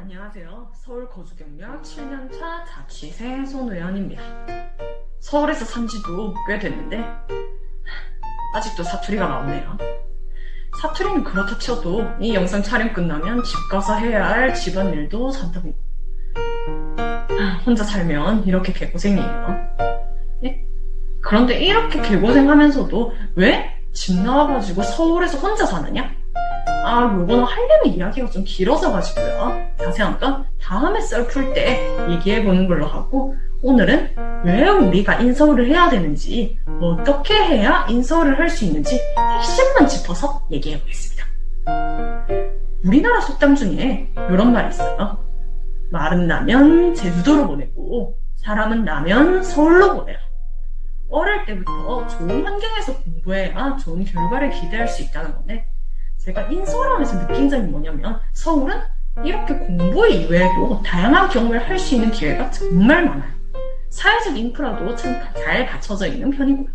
안녕하세요. 서울 거주 경력 7년차 자취생 손우연입니다. 서울에서 산 지도 꽤 됐는데 아직도 사투리가 나오네요. 사투리는 그렇다 쳐도 이 영상 촬영 끝나면 집 가서 해야 할 집안일도 산더미 혼자 살면 이렇게 개고생이에요. 예? 그런데 이렇게 개고생하면서도 왜 집 나와가지고 서울에서 혼자 사느냐? 아, 요거는 하려면 이야기가 좀 길어져가지고요. 자세한 건 다음에 썰 풀 때 얘기해보는 걸로 하고, 오늘은 왜 우리가 인서울을 해야 되는지, 어떻게 해야 인서울을 할 수 있는지 핵심만 짚어서 얘기해보겠습니다. 우리나라 속담 중에 이런 말이 있어요. 말은 나면 제주도로 보내고, 사람은 나면 서울로 보내라. 어릴 때부터 좋은 환경에서 공부해야 좋은 결과를 기대할 수 있다는 건데, 제가 인서울하면서 느낀 점이 뭐냐면 서울은 이렇게 공부 이외에도 다양한 경험을 할 수 있는 기회가 정말 많아요. 사회적 인프라도 참 잘 갖춰져 있는 편이고요.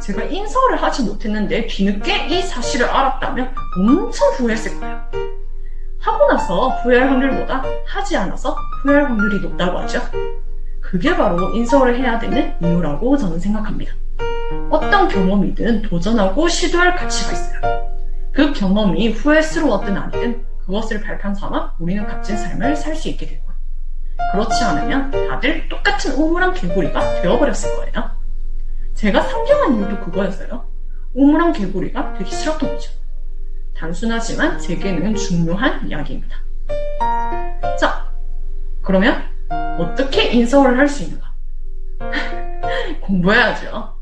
제가 인서울을 하지 못했는데 뒤늦게 이 사실을 알았다면 엄청 후회했을 거예요. 하고 나서 후회할 확률보다 하지 않아서 후회할 확률이 높다고 하죠. 그게 바로 인서울을 해야 되는 이유라고 저는 생각합니다. 어떤 경험이든 도전하고 시도할 가치가 있어요. 그 경험이 후회스러웠든 아니든 그것을 발판 삼아 우리는 값진 삶을 살 수 있게 되고 그렇지 않으면 다들 똑같은 우물한 개구리가 되어버렸을 거예요. 제가 상경한 이유도 그거였어요. 우물한 개구리가 되기 싫었던 거죠. 단순하지만 제게는 중요한 이야기입니다. 자, 그러면 어떻게 인서울을 할 수 있는가? 공부해야죠.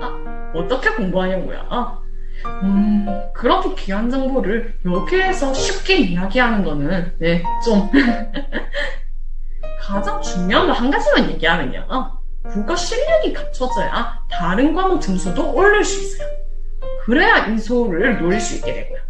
아, 어떻게 공부하냐고요? 음, 그렇게 귀한 정보를 여기에서 쉽게 이야기하는 거는, 네, 좀. 가장 중요한 거 한 가지만 얘기하면요. 국어 실력이 갖춰져야 다른 과목 점수도 올릴 수 있어요. 그래야 인서울을 노릴 수 있게 되고요.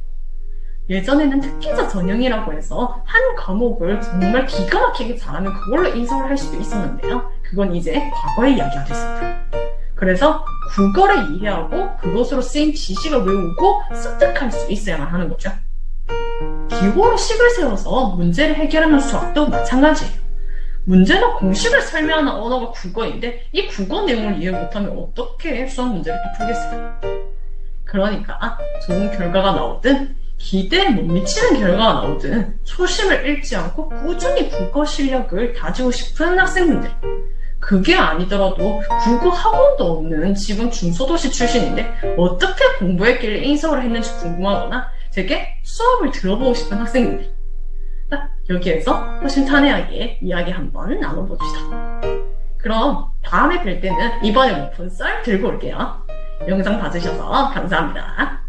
예전에는 특기자 전형이라고 해서 한 과목을 정말 기가 막히게 잘하면 그걸로 인서울을 할 수도 있었는데요. 그건 이제 과거의 이야기가 됐습니다. 그래서 국어를 이해하고 그것으로 쓰인 지식을 외우고 습득할 수 있어야만 하는 거죠. 기호로 식을 세워서 문제를 해결하는 수학도 마찬가지예요. 문제나 공식을 설명하는 언어가 국어인데 이 국어 내용을 이해 못하면 어떻게 수학 문제를 또 풀겠어요? 그러니까 좋은 결과가 나오든 기대에 못 미치는 결과가 나오든 초심을 잃지 않고 꾸준히 국어 실력을 다지고 싶은 학생분들 그게 아니더라도 국어 학원도 없는 지금 중소도시 출신인데 어떻게 공부했길래 인서울을 했는지 궁금하거나 제게 수업을 들어보고 싶은 딱 여기에서 허심탄회하게 이야기 한번 나눠봅시다. 그럼 다음에 뵐 때는 이번에 오픈 썰 들고 올게요. 영상 봐주셔서 감사합니다.